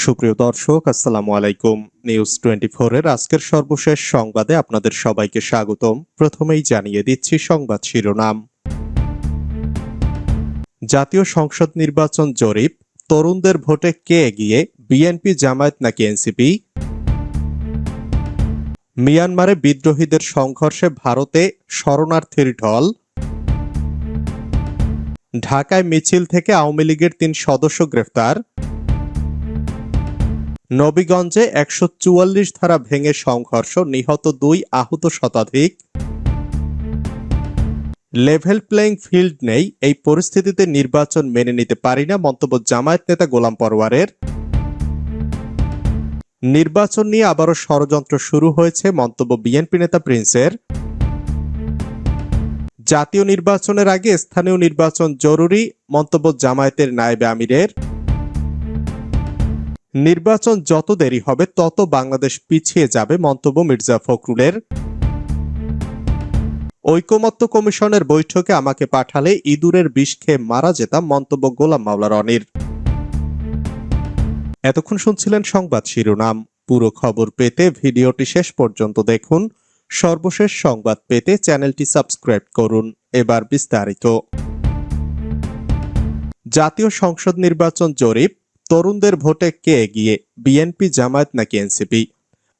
সুপ্রিয় দর্শক, আসসালামু আলাইকুম। নিউজ টোয়েন্টি এর আজকের সর্বশেষ সংবাদে আপনাদের সবাইকে স্বাগতম। প্রথমেই জানিয়ে দিচ্ছি সংবাদ শিরোনাম। জাতীয় সংসদ নির্বাচন জরিপ, তরুণদের ভোটে কে এগিয়ে বিএনপি জামায়াত নাকি এনসিপি মিয়ানমারে বিদ্রোহীদের সংঘর্ষে ভারতে শরণার্থীর ঢল। ঢাকায় মিছিল থেকে আওয়ামী লীগের তিন সদস্য গ্রেফতার। নবীগঞ্জে একশো চুয়াল্লিশ ধারা ভেঙে সংঘর্ষ, নিহত দুই আহত শতাধিক। লেভেল প্লেইং ফিল্ড নেই, এই পরিস্থিতিতে নির্বাচন মেনে নিতে পারি না, মন্তব্য জামায়াত নেতা গোলাম পরওয়ারের। নির্বাচন নিয়ে আবারও ষড়যন্ত্র শুরু হয়েছে, মন্তব্য বিএনপি নেতা প্রিন্সের। জাতীয় নির্বাচনের আগে স্থানীয় নির্বাচন জরুরি, মন্তব্য জামায়াতের নায়েবে আমিরের। নির্বাচন যত দেরি হবে, তত বাংলাদেশ পিছিয়ে যাবে, মন্তব্য মির্জা ফখরুলের। ঐকমত্য কমিশনের বৈঠকে আমাকে পাঠালে ইঁদুরের বিষ খেয়ে মারা যেতাম, মন্তব্য গোলাম মাওলা রনির। এতক্ষণ শুনছিলেন সংবাদ শিরোনাম। পুরো খবর পেতে ভিডিওটি শেষ পর্যন্ত দেখুন। সর্বশেষ সংবাদ পেতে চ্যানেলটি সাবস্ক্রাইব করুন। এবার বিস্তারিত। জাতীয় সংসদ নির্বাচন জরিপ তরুণদের ভোটে কে এগিয়ে? বিএনপি, জামায়াত নাকি এনসিপি?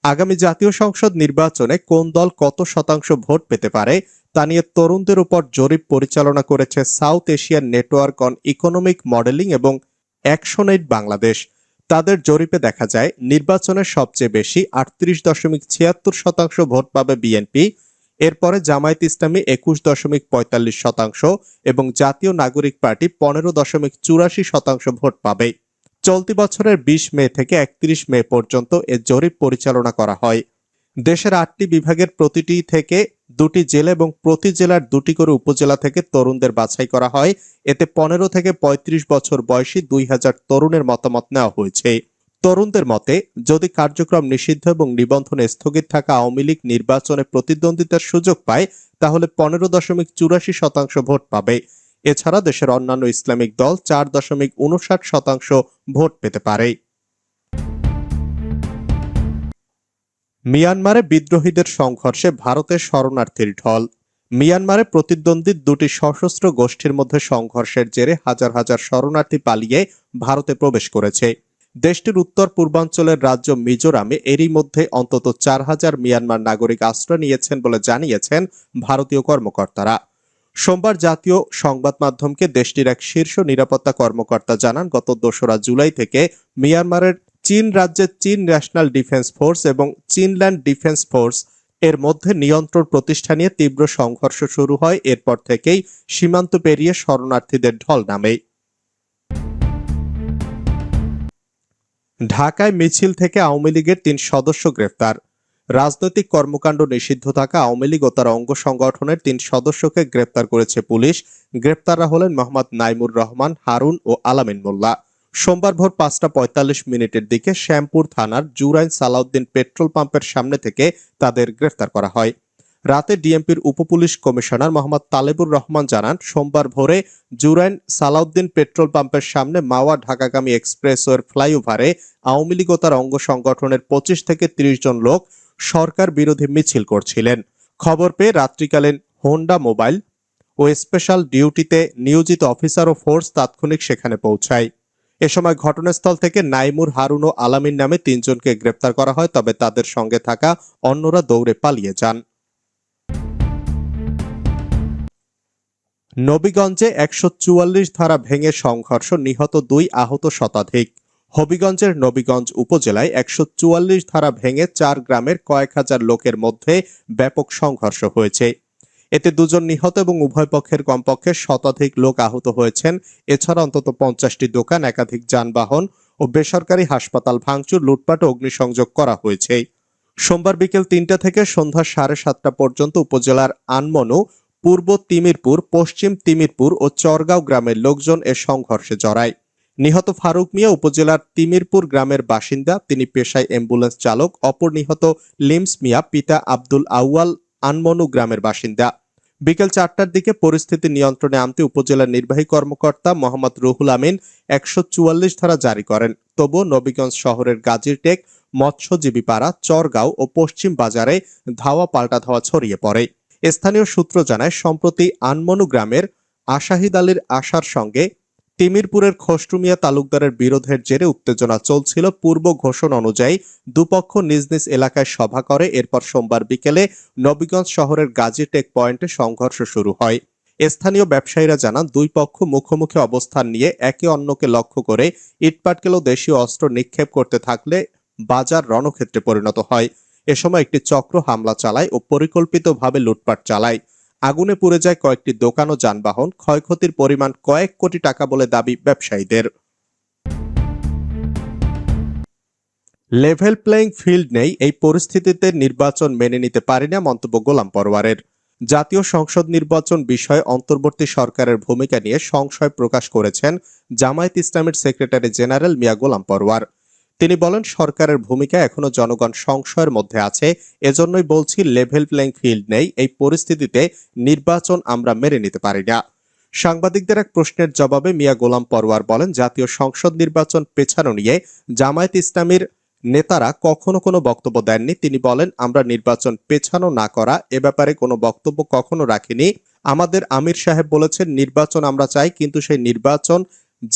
আগামী জাতীয় সংসদ নির্বাচনে কোন দল কত শতাংশ ভোট পেতে পারে, তা নিয়ে তরুণদের উপর জরিপ পরিচালনা করেছে south Asian network on economic modelling এবং অ্যাকশন এইড বাংলাদেশ। তাদের জরিপে দেখা যায় নির্বাচনের সবচেয়ে বেশি আটত্রিশ দশমিক ছিয়াত্তর শতাংশ ভোট পাবে বিএনপি, এরপরে জামায়াত ইসলামী একুশ দশমিক পঁয়তাল্লিশ শতাংশ এবং জাতীয় নাগরিক পার্টি পনেরো দশমিক চুরাশি শতাংশ ভোট পাবে। চলতি বছরের বিশ মে থেকে একত্রিশ মে পর্যন্ত এ জরিপ পরিচালনা করা হয়। দেশের আটটি বিভাগের প্রতিটি থেকে দুটি জেলা এবং প্রতি জেলার দুটি করে উপজেলা থেকে তরুণদের বাছাই করা হয়। এতে পনেরো থেকে ৩৫ বছর বয়সী দুই হাজার তরুণের মতামত নেওয়া হয়েছে। তরুণদের মতে, যদি কার্যক্রম নিষিদ্ধ এবং নিবন্ধনে স্থগিত থাকা আওয়ামী লীগ নির্বাচনে প্রতিদ্বন্দ্বিতার সুযোগ পায়, তাহলে পনেরো দশমিক চুরাশি শতাংশ ভোট পাবে। এছাড়া দেশের অন্যান্য ইসলামিক দল চার দশমিক উনষাট শতাংশ ভোট পেতে পারে। মিয়ানমারে বিদ্রোহীদের সংঘর্ষে ভারতের শরণার্থীর ঢল। মিয়ানমারে প্রতিদ্বন্দ্বী দুটি সশস্ত্র গোষ্ঠীর মধ্যে সংঘর্ষের জেরে হাজার হাজার শরণার্থী পালিয়ে ভারতে প্রবেশ করেছে। দেশটির উত্তর পূর্বাঞ্চলের রাজ্য মিজোরামে এরই মধ্যে অন্তত চার হাজার মিয়ানমার নাগরিক আশ্রয় নিয়েছেন বলে জানিয়েছেন ভারতীয় কর্মকর্তারা। সোমবার জাতীয় সংবাদ মাধ্যমকে দেশটির এক শীর্ষ নিরাপত্তা কর্মকর্তা জানান, গত দোসরা জুলাই থেকে মিয়ানমারের চীন রাজ্যের চীন ন্যাশনাল ডিফেন্স ফোর্স এবং চীনল্যান্ড ডিফেন্স ফোর্স এর মধ্যে নিয়ন্ত্রণ প্রতিষ্ঠা নিয়ে তীব্র সংঘর্ষ শুরু হয়। এরপর থেকেই সীমান্ত পেরিয়ে শরণার্থীদের ঢল নামে। ঢাকায় মিছিল থেকে আওয়ামী লীগের তিন সদস্য গ্রেফতার। রাজনৈতিক কর্মকাণ্ড নিষিদ্ধ থাকা আওয়ামী লীগ ও তার অঙ্গ সংগঠনের তিন সদস্যকে গ্রেপ্তার করেছে পুলিশ। গ্রেপ্তাররা হলেন মোহাম্মদ নাইমুর রহমান, হারুন ও আলামিন মোল্লা। সোমবার ভোর পাঁচটা পঁয়তাল্লিশ মিনিটের দিকে শ্যামপুর থানার জুরাইন সালাউদ্দিন পেট্রোল পাম্পের সামনে থেকে তাদের গ্রেফতার করা হয়। রাতে ডিএমপির উপপুলিশ কমিশনার মোহাম্মদ তালেবুর রহমান জানান, সোমবার ভোরে জুরাইন সালাউদ্দিন পেট্রোল পাম্পের সামনে মাওয়া ঢাকাগামী এক্সপ্রেসওয়ের ফ্লাইওভারে আওয়ামী লীগ ও তার অঙ্গ সংগঠনের পঁচিশ থেকে তিরিশ জন লোক সরকার বিরোধী মিছিল করছিলেন। খবর পেয়ে রাত্রিকালীন হোন্ডা মোবাইল ও স্পেশাল ডিউটিতে নিয়োজিত অফিসার ও ফোর্স তাৎক্ষণিক সেখানে পৌঁছায়। এ সময় ঘটনাস্থল থেকে নাইমুর হারুন ও আলামিন নামে তিনজনকে গ্রেপ্তার করা হয়, তবে তাদের সঙ্গে থাকা অন্যরা দৌড়ে পালিয়ে যান। নবীগঞ্জে একশো চুয়াল্লিশ ধারা ভেঙে সংঘর্ষ, নিহত দুই আহত শতাধিক। হবিগঞ্জের নবীগঞ্জ উপজেলায় একশো চুয়াল্লিশ ধারা ভেঙে চার গ্রামের কয়েক হাজার লোকের মধ্যে ব্যাপক সংঘর্ষ হয়েছে। এতে দুজন নিহত এবং উভয় পক্ষের কমপক্ষে শতাধিক লোক আহত হয়েছেন। এছাড়া অন্তত পঞ্চাশটি দোকান, একাধিক যানবাহন ও বেসরকারি হাসপাতাল ভাঙচুর, লুটপাট ও অগ্নিসংযোগ করা হয়েছে। সোমবার বিকেল তিনটা থেকে সন্ধ্যা সাড়ে সাতটা পর্যন্ত উপজেলার আনমনু, পূর্ব তিমিরপুর, পশ্চিম তিমিরপুর ও চরগাঁও গ্রামের লোকজন এ সংঘর্ষে জড়ায়। নিহত ফারুক মিয়া উপজেলার তিমিরপুর গ্রামের বাসিন্দা। তিনি পেশায় অ্যাম্বুলেন্স চালক। অপর নিহত লিমস মিয়া পিতা আব্দুল আউয়াল আনমনু গ্রামের বাসিন্দা। বিকেল চারটার দিকে পরিস্থিতি নিয়ন্ত্রণে আনতে উপজেলার নির্বাহী কর্মকর্তা মোহাম্মদ রুহুল আমিন একশো চুয়াল্লিশ ধারা জারি করেন। তবুও নবীগঞ্জ শহরের গাজীর গাজীরটেক, মৎস্যজীবীপাড়া, চরগাঁও ও পশ্চিম বাজারে ধাওয়া পাল্টা ধাওয়া ছড়িয়ে পড়ে। স্থানীয় সূত্র জানায়, সম্প্রতি আনমনু গ্রামের আশাহিদ আলীর আশার সঙ্গে তিমিরপুরের খসরুমিয়া তালুকদারের বিরোধের জেরে উত্তেজনা চলছিল পূর্ব ঘোষণা অনুযায়ী। দুপক্ষ নিজ নিজ এলাকায় সভা করে। এরপর সোমবার বিকেলে নবীগঞ্জ শহরের গাজী টেক পয়েন্টে সংঘর্ষ শুরু হয়। স্থানীয় ব্যবসায়ীরা জানান, দুই পক্ষ মুখোমুখি অবস্থান নিয়ে একে অন্যকে লক্ষ্য করে ইটপাটকেল ও দেশীয় অস্ত্র নিক্ষেপ করতে থাকলে বাজার রণক্ষেত্রে পরিণত হয়। এ সময় একটি চক্র হামলা চালায় ও পরিকল্পিতভাবে লুটপাট চালায়। আগুনে পুড়ে যায় কয়েকটি দোকান ও যানবাহন। ক্ষয়ক্ষতির পরিমাণ কয়েক কোটি টাকা বলে দাবি ব্যবসায়ীদের। লেভেল প্লেইং ফিল্ড নেই, এই পরিস্থিতিতে নির্বাচন মেনে নিতে পারি না মন্তব্য গোলাম পরওয়ারের। জাতীয় সংসদ নির্বাচন বিষয়ে অন্তর্বর্তী সরকারের ভূমিকা নিয়ে সংশয় প্রকাশ করেছেন জামায়াত ইসলামের সেক্রেটারি জেনারেল মিয়া গোলাম পরওয়ার। তিনি বলেন, সরকারের ভূমিকা এখনও জনগণ সংশয়ের মধ্যে আছে। এজন্যই বলছি লেভেল প্লেইং ফিল্ড নেই। এই পরিস্থিতিতে নির্বাচন আমরা মেনে নিতে পারি না। সাংবাদিকদের এক প্রশ্নের জবাবে মিয়া গোলাম পরওয়ার বলেন, জাতীয় সংসদ নির্বাচন পেছানো নিয়ে জামায়াত ইসলামীর নেতারা কখনো কোনো বক্তব্য দেননি। তিনি বলেন, আমরা নির্বাচন পেছানো না করা, এ ব্যাপারে কোনো বক্তব্য কখনো রাখিনি। আমাদের আমির সাহেব বলেছেন, নির্বাচন আমরা চাই, কিন্তু সেই নির্বাচন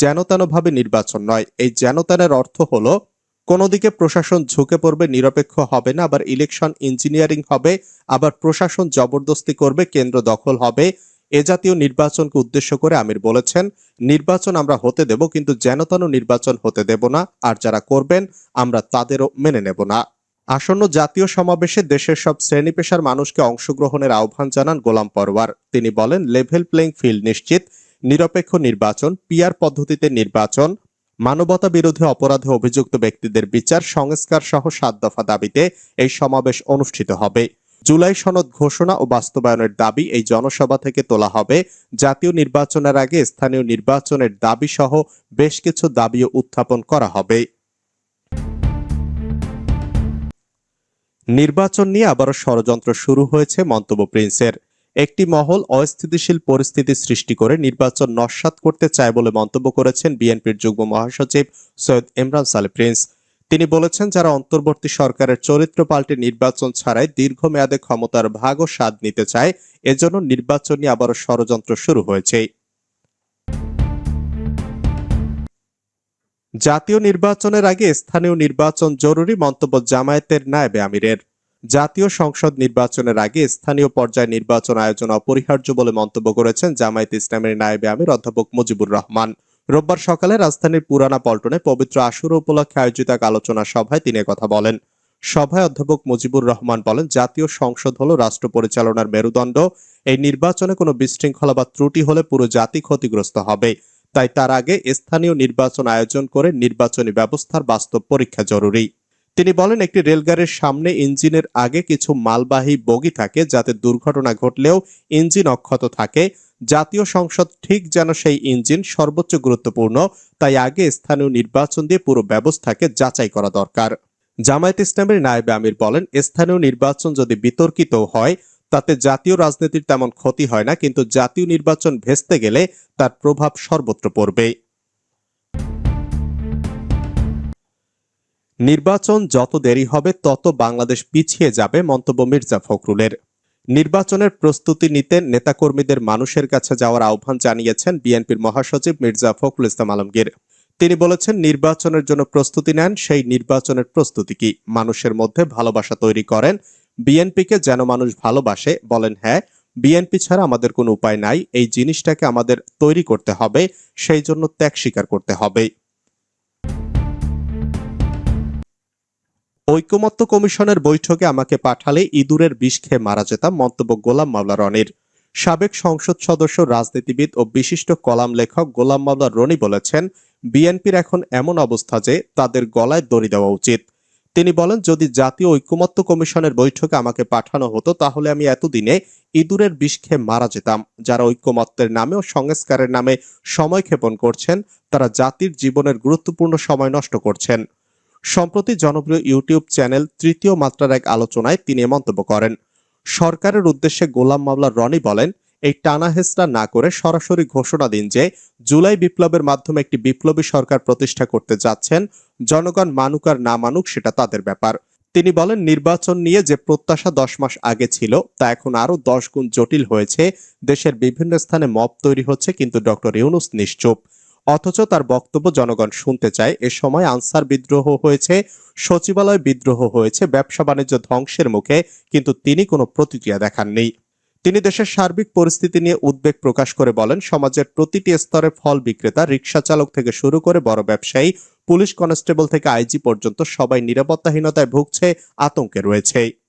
যেনতেনভাবে নির্বাচন নয়। এই যেনতেনের অর্থ হলো কোনো দিকে প্রশাসন ঝুঁকে পড়বে, নিরপেক্ষ হবে না, আবার ইলেকশন ইঞ্জিনিয়ারিং হবে, আবার প্রশাসন জবরদস্তি করবে, কেন্দ্র দখল হবে। এ জাতীয় নির্বাচনকে উদ্দেশ্য করে আমির বলেছেন, নির্বাচন আমরা হতে দেব, কিন্তু যেনতেন নির্বাচন হতে দেব না, আর যারা করবেন, আমরা তাদেরও মেনে নেব না। আসন্ন জাতীয় সমাবেশে দেশের সব শ্রেণি পেশার মানুষকে অংশগ্রহণের আহ্বান জানান গোলাম পরওয়ার। তিনি বলেন লেভেল প্লেইং ফিল্ড নিশ্চিত। নিরপেক্ষ নির্বাচন পিয়ার পদ্ধতিতে নির্বাচন মানবতা বিরোধী অপরাধে অভিযুক্ত ব্যক্তিদের বিচার সংস্কার সহ সাত দফা দাবিতে এই সমাবেশ অনুষ্ঠিত হবে। জুলাই সনদ ঘোষণা ও বাস্তবায়নের দাবি এই জনসভা থেকে তোলা হবে। জাতীয় নির্বাচনের আগে স্থানীয় নির্বাচনের দাবি সহ বেশ কিছু দাবিও উত্থাপন করা হবে। নির্বাচন নিয়ে আবারও ষড়যন্ত্র শুরু হয়েছে মন্তব্য প্রিন্সের। একটি মহল অস্থিতিশীল পরিস্থিতি সৃষ্টি করে নির্বাচন নস্যাৎ করতে চায় বলে মন্তব্য করেছেন বিএনপির যুগ্ম মহাসচিব সৈয়দ ইমরান সালে প্রিন্স। তিনি বলেছেন, যারা অন্তর্বর্তী সরকারের চরিত্র পাল্টে নির্বাচন ছাড়াই দীর্ঘমেয়াদে ক্ষমতার ভাগ ও স্বাদ নিতে চায়, এজন্য নির্বাচন নিয়ে আবারও ষড়যন্ত্র শুরু হয়েছে। জাতীয় নির্বাচনের আগে স্থানীয় নির্বাচন জরুরি মন্তব্য জামায়াতের নায়েবে আমিরের। জাতীয় সংসদ নির্বাচনের আগে স্থানীয় পর্যায়ে নির্বাচন আয়োজন অপরিহার্য বলে মন্তব্য করেছেন জামায়াত ইসলামের নায়েবে আমির অধ্যাপক মুজিবুর রহমান। রোববার সকালে রাজধানীর পুরানা পল্টনে পবিত্র আশুরা উপলক্ষে আয়োজিত এক আলোচনা সভায় তিনি কথা বলেন। সভায় অধ্যাপক মুজিবুর রহমান বলেন, জাতীয় সংসদ হল রাষ্ট্র পরিচালনার মেরুদণ্ড। এই নির্বাচনে কোনো বিশৃঙ্খলা বা ত্রুটি হলে পুরো জাতি ক্ষতিগ্রস্ত হবে। তাই তার আগে স্থানীয় নির্বাচন আয়োজন করে নির্বাচনী ব্যবস্থার বাস্তব পরীক্ষা জরুরি। তিনি বলেন, একটি রেলগাড়ির সামনে ইঞ্জিনের আগে কিছু মালবাহী বগি থাকে যাতে দুর্ঘটনা ঘটলেও ইঞ্জিন অক্ষত থাকে। জাতীয় সংসদ ঠিক যেন সেই ইঞ্জিন সর্বোচ্চ গুরুত্বপূর্ণ, তাই আগে স্থানীয় নির্বাচন দিয়ে পুরো ব্যবস্থাকে যাচাই করা দরকার। জামায়াত ইসলামের নায়েবে আমির বলেন, স্থানীয় নির্বাচন যদি বিতর্কিত হয়, তাতে জাতীয় রাজনীতির তেমন ক্ষতি হয় না, কিন্তু জাতীয় নির্বাচন ভেস্তে গেলে তার প্রভাব সর্বত্র পড়বে নির্বাচন যত দেরি হবে, তত বাংলাদেশ পিছিয়ে যাবে, মন্তব্য মির্জা ফখরুলের। নির্বাচনের প্রস্তুতি নিতে নেতাকর্মীদের মানুষের কাছে যাওয়ার আহ্বান জানিয়েছেন বিএনপির মহাসচিব মির্জা ফখরুল ইসলাম আলমগীর। তিনি বলেছেন, নির্বাচনের জন্য প্রস্তুতি নেন, সেই নির্বাচনের প্রস্তুতি কি মানুষের মধ্যে ভালোবাসা তৈরি করেন? বিএনপিকে যেন মানুষ ভালোবাসে, বলেন হ্যাঁ বিএনপি ছাড়া আমাদের কোনো উপায় নাই, এই জিনিসটাকে আমাদের তৈরি করতে হবে, সেই জন্য ত্যাগ স্বীকার করতে হবে। ঐকমত্য কমিশনের বৈঠকে আমাকে পাঠালে ইঁদুরের বিষ খেয়ে মারা যেতাম, মন্তব্য গোলাম মাওলা রনির। সাবেক সংসদ সদস্য, রাজনীতিবিদ ও বিশিষ্ট কলাম লেখক গোলাম মাওলা রনি বলেছেন, বিএনপির এখন এমন অবস্থা যে তাদের গলায় দড়ি দেওয়া উচিত। তিনি বলেন, যদি জাতীয় ঐকমত্য কমিশনের বৈঠকে আমাকে পাঠানো হতো, তাহলে আমি এতদিনে ইঁদুরের বিষ খেয়ে মারা যেতাম। যারা ঐকমত্যের নামে ও সংস্কারের নামে সময় ক্ষেপণ করছেন, তারা জাতির জীবনের গুরুত্বপূর্ণ সময় নষ্ট করছেন। সম্প্রতি জনপ্রিয় ইউটিউব চ্যানেল তৃতীয় মাত্রার এক আলোচনায় তিনি মন্তব্য করেন। সরকারের উদ্দেশ্যে গোলাম মাওলা রনি বলেন, এই টানা না করে সরাসরি ঘোষণা দিন যে জুলাই বিপ্লবের মাধ্যমে একটি বিপ্লবী সরকার প্রতিষ্ঠা করতে যাচ্ছেন, জনগণ মানুক আর না মানুক সেটা তাদের ব্যাপার। তিনি বলেন, নির্বাচন নিয়ে যে প্রত্যাশা দশ মাস আগে ছিল, তা এখন আরও দশ গুণ জটিল হয়েছে। দেশের বিভিন্ন স্থানে মব তৈরি হচ্ছে, কিন্তু ডক্টর ইউনুস নিশ্চুপ। অথচ তার বক্তব্য জনগণ শুনতে চায়। এ সময় আনসার বিদ্রোহ হয়েছে, সচিবালয় বিদ্রোহ হয়েছে, ব্যবসা বাণিজ্য ধ্বংসের মুখে, কিন্তু তিনি কোনো প্রতিক্রিয়া দেখাননি। তিনি দেশের সার্বিক পরিস্থিতি নিয়ে উদ্বেগ প্রকাশ করে বলেন, সমাজের প্রতিটি স্তরে ফল বিক্রেতা রিক্সা চালক থেকে শুরু করে বড় ব্যবসায়ী, পুলিশ কনস্টেবল থেকে আইজি পর্যন্ত সবাই নিরাপত্তাহীনতায় ভুগছে, আতঙ্কে রয়েছে।